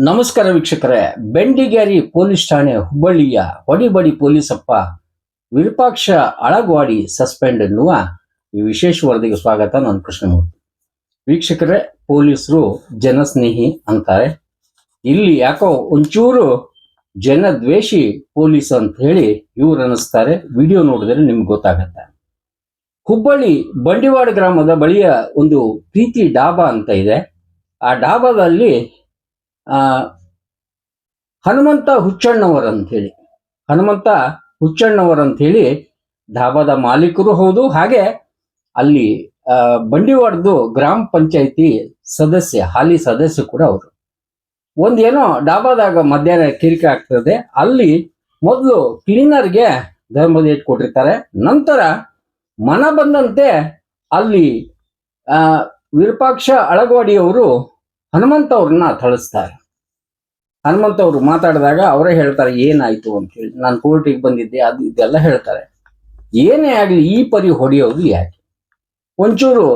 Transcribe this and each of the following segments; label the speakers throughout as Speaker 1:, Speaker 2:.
Speaker 1: ನಮಸ್ಕಾರ ವೀಕ್ಷಕರೇ. ಬೆಂಡಿಗೇರಿ ಪೊಲೀಸ್ ಠಾಣೆ ಹುಬ್ಬಳ್ಳಿಯ ಹೊಡಿಬಡಿ ಪೊಲೀಸಪ್ಪ ವಿರೂಪಾಕ್ಷ ಅಳಗ್ವಾಡಿ ಸಸ್ಪೆಂಡ್ ಎನ್ನುವ ಈ ವಿಶೇಷ ವರದಿಗೆ ಸ್ವಾಗತ. ನಾನು ಕೃಷ್ಣಮೂರ್ತಿ. ವೀಕ್ಷಕರೇ, ಪೊಲೀಸರು ಜನಸ್ನೇಹಿ ಅಂತಾರೆ. ಇಲ್ಲಿ ಯಾಕೋ ಒಂಚೂರು ಜನದ್ವೇಷಿ ಪೊಲೀಸ್ ಅಂತ ಹೇಳಿ ಇವ್ರು ಅನ್ನಿಸ್ತಾರೆ. ವಿಡಿಯೋ ನೋಡಿದ್ರೆ ನಿಮ್ಗೆ ಗೊತ್ತಾಗತ್ತೆ. ಹುಬ್ಬಳ್ಳಿ ಬಂಡಿವಾಡ ಗ್ರಾಮದ ಬಳಿಯ ಒಂದು ಪ್ರೀತಿ ಡಾಬಾ ಅಂತ ಇದೆ. ಆ ಡಾಬಾದಲ್ಲಿ ಆ, ಹನುಮಂತ ಹುಚ್ಚಣ್ಣವರ್ ಅಂತ ಹೇಳಿ. ಹನುಮಂತ ಹುಚ್ಚಣ್ಣವರ್ ಹೇಳಿ ಧಾಬಾದ ಮಾಲೀಕರು ಹೌದು. ಹಾಗೆ ಅಲ್ಲಿ ಬಂಡಿವಾಡದು ಗ್ರಾಮ ಪಂಚಾಯಿತಿ ಸದಸ್ಯ, ಹಾಲಿ ಸದಸ್ಯ ಕೂಡ ಅವರು. ಒಂದೇನೋ ಡಾಬಾದಾಗ ಮಧ್ಯಾಹ್ನ ಕಿರಿಕೆ ಆಗ್ತದೆ. ಅಲ್ಲಿ ಮೊದಲು ಕ್ಲೀನರ್ಗೆ ಧರ್ಮದ ಏಟ್ ಕೊಟ್ಟಿರ್ತಾರೆ. ನಂತರ ಮನ ಬಂದಂತೆ ಅಲ್ಲಿ ವಿರೂಪಾಕ್ಷ ಅಳಗವಾಡಿಯವರು ಹನುಮಂತ ಅವ್ರನ್ನ ಥಳಿಸ್ತಾರೆ. ಹನುಮಂತ ಅವರು ಮಾತಾಡಿದಾಗ ಅವರೇ ಹೇಳ್ತಾರೆ, ಏನಾಯ್ತು ಅಂತ ಹೇಳಿ. ನಾನು ಕೋರ್ಟಿಗೆ ಬಂದಿದ್ದೆ, ಅದು ಇದೆಲ್ಲ ಹೇಳ್ತಾರೆ. ಏನೇ ಆಗಲಿ ಈ ಪರಿ ಹೊಡೆಯೋದು ಯಾಕೆ? ಒಂಚೂರು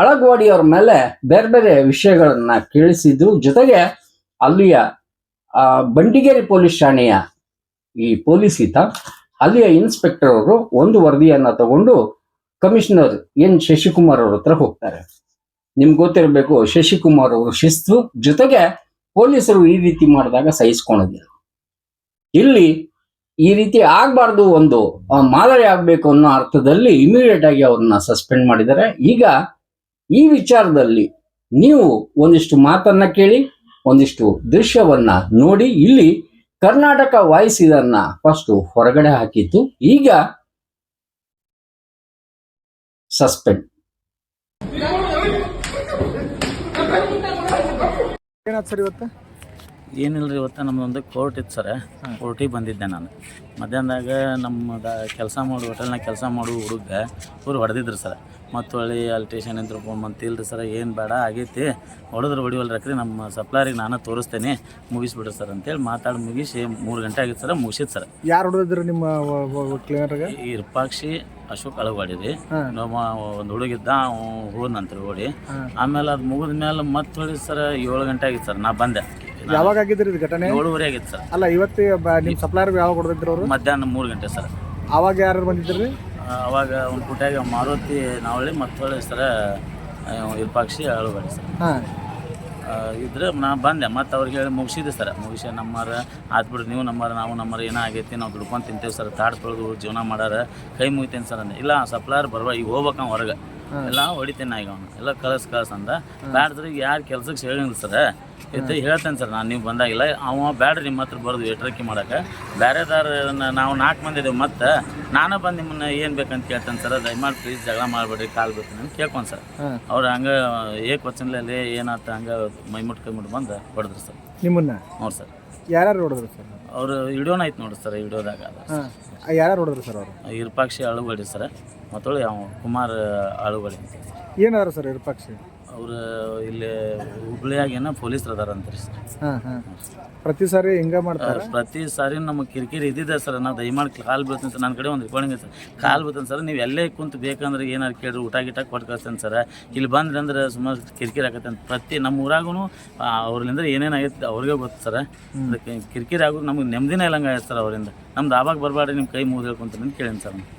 Speaker 1: ಅಳಗವಾಡಿಯವ್ರ ಮೇಲೆ ಬೇರೆ ಬೇರೆ ವಿಷಯಗಳನ್ನ ಕೇಳಿಸಿದ್ರು. ಜೊತೆಗೆ ಅಲ್ಲಿಯ ಬಂಡಿಗೇರಿ ಪೊಲೀಸ್ ಠಾಣೆಯ ಈ ಪೊಲೀಸ್ ಈತ ಅಲ್ಲಿಯ ಇನ್ಸ್ಪೆಕ್ಟರ್ ಅವರು ಒಂದು ವರದಿಯನ್ನ ತಗೊಂಡು ಕಮಿಷನರ್ ಎನ್. ಶಶಿಕುಮಾರ್ ಅವ್ರ ಹತ್ರ ಹೋಗ್ತಾರೆ. ನಿಮ್ಗೆ ಗೊತ್ತಿರಬೇಕು, ಶಶಿಕುಮಾರ್ ಅವರು ಶಿಸ್ತು. ಜೊತೆಗೆ ಪೊಲೀಸರು ಈ ರೀತಿ ಮಾಡಿದಾಗ ಸಹಿಸ್ಕೊಳೋದಿಲ್ಲ. ಇಲ್ಲಿ ಈ ರೀತಿ ಆಗಬಾರ್ದು ಒಂದು ಮಾದರಿ ಆಗಬೇಕು ಅನ್ನೋ ಅರ್ಥದಲ್ಲಿ ಇಮಿಡಿಯೇಟ್ ಆಗಿ ಅವ್ರನ್ನ ಸಸ್ಪೆಂಡ್ ಮಾಡಿದ್ದಾರೆ. ಈಗ ಈ ವಿಚಾರದಲ್ಲಿ ನೀವು ಒಂದಿಷ್ಟು ಮಾತನ್ನ ಕೇಳಿ, ಒಂದಿಷ್ಟು ದೃಶ್ಯವನ್ನ ನೋಡಿ, ಇಲ್ಲಿ ಕರ್ನಾಟಕ ವಾಯ್ಸ್ ಇದನ್ನ ಫಸ್ಟ್ ಹೊರಗಡೆ ಹಾಕಿತ್ತು ಈಗ ಸಸ್ಪೆಂಡ್
Speaker 2: ಏನಾಯ್ತು ಸರ್ ಇವತ್ತು?
Speaker 3: ಏನಿಲ್ಲ ರೀ ಇವತ್ತು ನಮ್ಮದೊಂದು ಕೋರ್ಟ್ ಇತ್ತು ಸರ್. ಕೋರ್ಟಿಗೆ ಬಂದಿದ್ದೆ ನಾನು. ಮಧ್ಯಾಹ್ನದಾಗ ನಮ್ಮ ಕೆಲಸ ಮಾಡೋ ಹೋಟೆಲ್ನಾಗ ಕೆಲಸ ಮಾಡೋ ಹುಡುಗ ಇವ್ರು ಹೊಡೆದಿದ್ರು ಸರ್. ಮತ್ತು ಹೊಳ್ಳಿ ಅಲ್ಲಿ ಟೇಷನ್ ಇಂದ ಫೋನ್ ಬಂತು. ಇಲ್ರಿ ಸರ್ ಏನು ಬೇಡ ಆಗೈತಿ. ಹೊಡೆದ್ರೆ ಹೊಡಿವಲ್ಲ ರಕ್ರಿ ನಮ್ಮ ಸಪ್ಲಾರಿಗೆ ನಾನು ತೋರಿಸ್ತೇನೆ. ಮುಗಿಸ್ಬಿಡ್ರಿ ಸರ್ ಅಂತೇಳಿ ಮಾತಾಡಿ ಮುಗಿಸಿ ಮೂರು ಗಂಟೆ ಆಗಿತ್ತು ಸರ್ ಮುಗಿಸಿದ್ ಸರ್
Speaker 2: ಯಾರು ಹೊಡೆದಿದ್ರು ನಿಮ್ಮ ಕ್ಲೀನರ್ಗೆ
Speaker 3: ಈ ಇರ್ಪಾಕ್ಷಿ ಅಶೋಕ್ ಅಳಗವಾಡಿ ರೀ ನಮ್ಮ ಒಂದು ಹುಡುಗಿದ್ದ ಹೋದ್ನಂತ್ರಿ ಓಡಿ. ಆಮೇಲೆ ಅದು ಮುಗಿದ ಮೇಲೆ ಮತ್ತೆ ಹೊಳಿ ಸರ್ ಏಳು ಗಂಟೆ ಆಗಿತ್ತು ಸರ್ ನಾ ಬಂದೆ.
Speaker 2: ಯಾವಾಗ ಆಗಿದ್ರಿ ಇದು ಘಟನೆ?
Speaker 3: ಏಳುವರೆ ಆಗಿತ್ತು ಸರ್
Speaker 2: ಅಲ್ಲ ಇವತ್ತು ನಿಮ್ಮ ಸಪ್ಲೈರ್ ಯಾವಾಗ ಹೊಡೆದಿದ್ರು ಅವರು?
Speaker 3: ಮಧ್ಯಾಹ್ನ ಮೂರು ಗಂಟೆ ಸರ್
Speaker 2: ಆವಾಗ ಯಾರು ಬಂದಿದ್ರಿ?
Speaker 3: ಅವಾಗ ಒಂದು ಪುಟ್ಟಾಗ ಮಾರುತಿ ನಾವಳಿ ಮತ್ತು ಹೊಳ್ಳಿ ಸರ ವಿರೂಪಾಕ್ಷಿ ಅಳುಗಡೆ ಸರ್.
Speaker 2: ಹಾಂ.
Speaker 3: ಇದ್ರೆ ನಾ ಬಂದೆ ಮತ್ತು ಅವ್ರಿಗೆ ಹೇಳಿ ಮುಗಿಸಿದೆ ಸರ್. ಮುಗಿಸಿ ನಮ್ಮರ ಆತ್ ಬಿಡ್ರಿ ನೀವು ನಮ್ಮರ ನಾವು ನಮ್ಮರ ಏನೋ ಆಗೈತಿ ನಾವು ದುಡ್ಕೊಂಡು ತಿಂತೇವೆ ಸರ್. ತಾಡ್ ತೊಳೆದು ಜೀವನ ಮಾಡಾರ ಕೈ ಮುಗಿತೇನೆ ಸರ್ ಅಂದೆ. ಇಲ್ಲ ಸಪ್ಲಾಯರ್ ಬರುವ ಈಗ ಹೋಗ್ಬೇಕು ಹೊರಗೆ. ಎಲ್ಲ ಹೊಡಿತೇನೆ ಈಗ ಅವನು. ಎಲ್ಲ ಕಳಸ್ ಕಳಸ್ ಅಂದ. ಬ್ಯಾಡ್ರಿ ಯಾರು ಕೆಲ್ಸಕ್ಕೆ ಹೇಳಿಲ್ಲ ಸರ್. ಇತ್ತು ಹೇಳ್ತೇನೆ ಸರ್ ನಾನು ನೀವು ಬಂದಾಗಿಲ್ಲ. ಅವ ಬ್ಯಾಡ್ರಿ ನಿಮ್ಮ ಹತ್ರ ಬರೋದು ಎಟ್ರಕ್ಕಿ ಮಾಡಕ್ಕೆ ಬೇರೆದಾರನ್ನ ನಾವು ನಾಲ್ಕು ಮಂದಿ ಇದ್ದೇವೆ ಮತ್ತೆ ನಾನು ಬಂದು ನಿಮ್ಮನ್ನ ಏನು ಬೇಕಂತ ಕೇಳ್ತೇನೆ ಸರ್. ದಯಮಾಡಿ ಪ್ಲೀಸ್ ಜಗಳ ಮಾಡಬೇಡ್ರಿ ಕಾಲ್ ಬೇಕು ಅಂತ ಕೇಳ್ಕೊಂಡು ಸರ್. ಅವ್ರು ಹಂಗೆ ಏಕ್ ವಚನದಲ್ಲಿ ಏನಾಯ್ತು ಹಂಗೆ ಕೈ ಮುಟ್ಟು ಬಂದು ಹೊಡೆದ್ರು ಸರ್.
Speaker 2: ನಿಮ್ಮನ್ನ?
Speaker 3: ನೋಡಿ ಸರ್.
Speaker 2: ಯಾರು ಹೊಡೆದ್ರು ಸರ್?
Speaker 3: ಅವರು ವಿಡಿಯೋನ ಐತೆ ನೋಡಿ ಸರ್ ವಿಡಿಯೋದಾಗ
Speaker 2: ಯಾರು ಹೊಡೆದ್ರು ಸರ್ ಅವರು?
Speaker 3: ಇರ್ಪಾಕ್ಷಿ ಅಳುಗಡಿ ಸರ್. ಮತ್ತೊಳ್ಳಿ ಅವ ಕುಮಾರ್ ಆಳುಗಳಿ ಸರ್
Speaker 2: ಏನಾದ್ರು ಸರ್ ವಿರೂಪಾಕ್ಷಿ
Speaker 3: ಅವರು ಇಲ್ಲಿ ಹುಬ್ಳಿಯಾಗೇನ ಪೊಲೀಸರು ಅದಾರ ಅಂತಾರೆ ಸರ್.
Speaker 2: ಹಾಂ ಹಾಂ. ಪ್ರತಿ ಸಾರಿ ಹಿಂಗೆ ಮಾಡ್ತಾರೆ?
Speaker 3: ಪ್ರತಿ ಸಾರಿ ನಮಗೆ ಕಿರಿಕಿರಿ ಇದ್ದಿದೆ ಸರ್. ನಾವು ದಯಮಾಡಿ ಕಾಲ್ ಬೀಳ್ತೀನಿ ಸರ್. ನನ್ನ ಕಡೆ ಒಂದು ರೆಕಾರ್ಡಿಂಗ್ ಸರ್. ಕಾಲ್ ಬೀಳ್ತೀನಿ ಸರ್. ನೀವು ಎಲ್ಲೇ ಕುಂತು ಬೇಕಂದ್ರೆ ಏನಾರು ಕೇಳಿರಿ ಊಟ ಗಿಟ ಕೊಟ್ಟು ಕಳ್ಸ್ತೇನೆ ಸರ್. ಇಲ್ಲಿ ಬಂದ್ರಿ ಅಂದ್ರೆ ಸುಮಾರು ಕಿರಿಕಿರಿ ಆಗತ್ತೆ ಅಂತ. ಪ್ರತಿ ನಮ್ಮ ಊರಾಗೂ ಅವ್ರಿಂದ ಏನೇನಾಗೈತೆ ಅವ್ರಿಗೆ ಗೊತ್ತು ಸರ್. ಅದಕ್ಕೆ ಕಿರಿಕಿರಿ ಆಗೋದು ನಮಗೆ ನೆಮ್ಮದಿನೇ ಇಲ್ಲಂಗೆ ಆಗೈತೆ ಸರ್ ಅವರಿಂದ. ನಮ್ದು ಆವಾಗ ಬರಬೇಡ್ರಿ ನಿಮ್ಮ ಕೈ ಮುಗಿದು ಹೇಳ್ಕೊಂತೀನಿ ಅಂತ ಕೇಳೀನಿ ಸರ್. ನಾನು.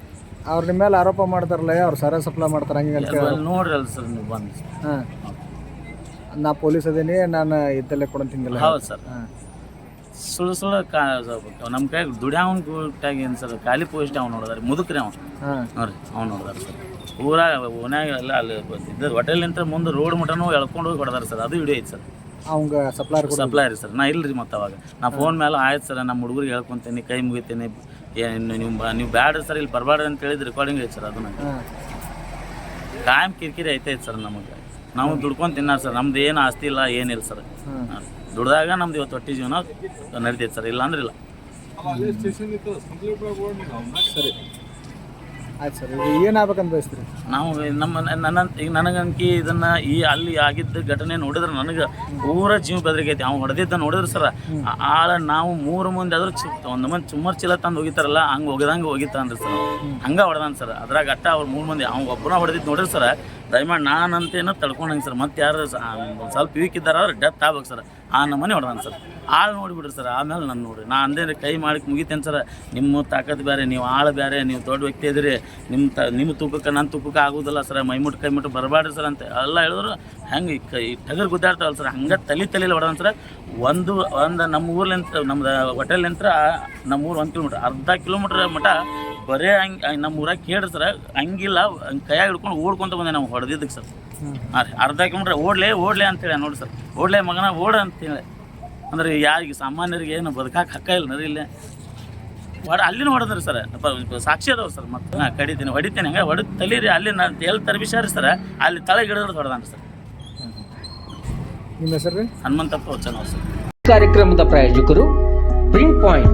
Speaker 2: ಅವ್ರು ನಿಮ್ಮ ಮೇಲೆ ಆರೋಪ ಮಾಡ್ತಾರಲ್ಲ ಅವ್ರು ಸರ ಸಪ್ಲೈ ಮಾಡ್ತಾರೆ ಹಂಗೆ ಅಂತ
Speaker 3: ಸರ್ ನೀವು ಬಂದು.
Speaker 2: ಹಾಂ. ನಾ ಪೊಲೀಸ್ ಅದೀನಿ ನಾನು ಇದ್ದಲ್ಲೇ ಕೊಡೋ ತಿಂಗಲ್ಲ
Speaker 3: ಹೌದು ಸರ್.
Speaker 2: ಹಾಂ.
Speaker 3: ಸುಳ್ಳು ಸುಳ್ಳು ಕಾ ನಮ್ಮ ಕೈ ದುಡ್ಯಾವನ್ ಕೂಟಾಗಿ ಏನು ಸರ್ ಖಾಲಿ ಪೋಸ್ಟ್ ಅವ್ನು ನೋಡಿದಾರೆ ಮುದುಕ್ರಿ ಅವ್ನು.
Speaker 2: ಹಾಂ.
Speaker 3: ನೋಡ್ರಿ ಅವ್ನು ನೋಡಿದಾರೆ ಸರ್. ಊರಾಗ ಓನ್ಯಾಗ ಎಲ್ಲ ಅಲ್ಲಿ ಇದ್ದ ಹೋಟೆಲ್ನಿಂದ ಮುಂದೆ ರೋಡ್ ಮಟನೂ ಎಳ್ಕೊಂಡು ಹೋಗಿ ಹೊಡೆದಾರೆ ಸರ್. ಅದು ವಿಡಿಯೋ ಐತೆ ಸರ್.
Speaker 2: ಅವಂಗ ಸಪ್ಲೈರ್ ಕೊಡ
Speaker 3: ಸಪ್ಲೈ ರೀ ಸರ್. ನಾ ಇಲ್ರಿ ಮತ್ತೆ ಅವಾಗ. ನಾ ಫೋನ್ ಮೇಲೆ ಆಯ್ತು ಸರ್ ನಮ್ಮ ಹುಡುಗರಿಗೆ ಹೇಳ್ಕೊತೀನಿ ಕೈ ಮುಗಿತೀನಿ ಏನು ನೀವು ಬ- ನೀವು ಬ್ಯಾಡ್ರಿ ಸರ್ ಇಲ್ಲಿ ಬರಬಾರ್ದು ಅಂತ ಹೇಳಿದ ರೆಕಾರ್ಡಿಂಗ್ ಐತೆ ಸರ್ ಅದನ್ನ ಕಾಯಂ ಕಿರಿಕಿರಿ ಐತೈತೆ ಸರ್ ನಮಗೆ. ನಾವು ದುಡ್ಕೊಂಡು ತಿನ್ನಾರ ಸರ್ ನಮ್ದು ಏನು ಆಸ್ತಿ ಇಲ್ಲ ಏನಿಲ್ಲ ಸರ್. ದುಡ್ದಾಗ ನಮ್ದು ಇವತ್ತು ಹೊಟ್ಟೆ ಜೀವನ ನಡಿತೈತೆ ಸರ್ ಇಲ್ಲ. ಅಂದ್ರೆ ಇಲ್ಲ
Speaker 2: ಸರಿ ಆಯ್ತು ಸರ್
Speaker 3: ನಾವು ನಮ್ಮ ನನ್ನ ಈಗ ನನಗನ್ಕಿ ಇದನ್ನ ಈ ಅಲ್ಲಿ ಆಗಿದ್ದ ಘಟನೆ ನೋಡಿದ್ರೆ ನನಗೆ ಪೂರ ಜೀವ ಬೆದರಿಕೈತಿ. ಅವ್ನು ಹೊಡೆದಿದ್ದ ನೋಡಿದ್ರೆ ಸರ ಆಳ ನಾವು ಮೂರು ಮಂದಿ ಆದ್ರೂ ಚಿ ಒಂದು ಮಂದಿ ಚುಮ್ಮರ್ ಚೀಲ ತಂದು ಹೋಗಿತಾರಲ್ಲ, ಹಂಗೆ ಒಗದಂಗೆ ಹೋಗಿತ್ತಂದ್ರೆ ಸರ್ ಹಂಗೆ ಹೊಡೆದಾನ ಸರ್. ಅದ್ರಾಗ ಅಟ್ಟ ಅವ್ರು ಮೂರು ಮಂದಿ ಅವ್ನು ಒಬ್ಬನ ಹೊಡೆದಿದ್ದು ನೋಡ್ರಿ ಸರ್, ದಯಮಾಡಿ ನಾನಂತೇನೋ ತಡ್ಕೊಂಡಂಗೆ ಸರ್. ಮತ್ತೆ ಯಾರು ಸ್ವಲ್ಪ ವೀಕ್ ಇದ್ದಾರ ಡೆತ್ ಆಗ್ಬೇಕು ಸರ್. ಆ ನಮ್ಮನೆ ಹೊಡೆದಾನ ಸರ್. ಆಳು ನೋಡಿಬಿಡ್ರಿ ಸರ್, ಆಮೇಲೆ ನಾನು ನೋಡಿ. ನಾ ಅಂದೇನೆ ಕೈ ಮಾಡಿ ಮುಗಿತೇನೆ ಸರ್. ನಿಮ್ಮ ತಾಕತ್ತು ಬೇರೆ ನೀವು ಆಳು ಬೇರೆ ನೀವು ದೊಡ್ಡ ವ್ಯಕ್ತಿ ಇದ್ರಿ. ನಿಮ್ಮ ತ, ನಿಮ್ಮ ತೂಕಕ್ಕೆ ನನ್ನ ತೂಕಕ್ಕೆ ಆಗೋದಿಲ್ಲ ಸರ್. ಮೈಮುಟ್ಟು ಕೈ ಮುಟ್ಟು ಸರ್ ಅಂತ ಎಲ್ಲ ಹೇಳಿದ್ರು. ಹೆಂಗೆ ಈ ಕೈ ಟಗರ್ ಗುದ್ದಾಡ್ತಾವಲ್ಲ ಸರ್, ಹಂಗೆ ತಲೆ ತಲೆಯಲ್ಲಿ ಹೊಡೆದಾನ ಸರ್. ಒಂದು ಒಂದು ನಮ್ಮ ಊರ್ಲಿಂತ ಹೋಟೆಲ್ನಿಂತ್ರ ನಮ್ಮ ಊರು ಒಂದು ಕಿಲೋಮೀಟ್ರ್ ಅರ್ಧ ಕಿಲೋಮೀಟ್ರ್ ಮಟ ಬರೇ ಹಂಗೆ ನಮ್ಮ ಊರಾಗ ಕೇಳ್ರಿ ಸರ್ ಹಂಗಿಲ್ಲ ಹಂಗೆ ಕೈಯಾಗ ಹಿಡ್ಕೊಂಡು ಓಡ್ಕೊಂತ ಬಂದೆ ನಾವು ಹೊಡೆದಿದ್ದಕ್ಕೆ ಸರ್. ಹಾಂ ರೀ ಅರ್ಧ ಕಿಲೋಮೀಟ್ರ್ ಓಡ್ಲೇ ಓಡ್ಲೆ ಅಂತೇಳಿ ನೋಡಿ ಸರ್. ಓಡ್ಲೆ ಮಗನ ಓಡ ಅಂತೇಳಿ ಅಂದ್ರೆ ಯಾರಿಗೆ ಸಾಮಾನ್ಯರಿಗೆ ಏನು ಬದುಕಾಕ ಹಕ್ಕ ಇಲ್ಲ ನರಿ ಇಲ್ಲೇ. ಹೊಡ ಅಲ್ಲಿನ ಹೊಡೆದ್ರಿ ಸರ್. ಸಾಕ್ಷಿ ಅದಾವ ಸರ್ ಮತ್ತೆ. ಹಾಂ ಕಡಿತೀನಿ ಹೊಡಿತೀನಿ. ಹಂಗೆ ಹೊಡೆದು ತಲೀರಿ ಅಲ್ಲಿ ನಾನು ಎಲ್ಲಿ ತರಬಿಸಾರಿ ಸರ್ ಅಲ್ಲಿ ತಳ ಗಿಡದ ಹೊಡೆದಾನ ಸರ್.
Speaker 2: ನಿಮ್ಮ ಹೆಸರು
Speaker 3: ಹನುಮಂತಪ್ಪ ವಚನ ಸರ್.
Speaker 4: ಕಾರ್ಯಕ್ರಮದ ಪ್ರಾಯೋಜಕರು ಪ್ರಿಂಟ್ ಪಾಯಿಂಟ್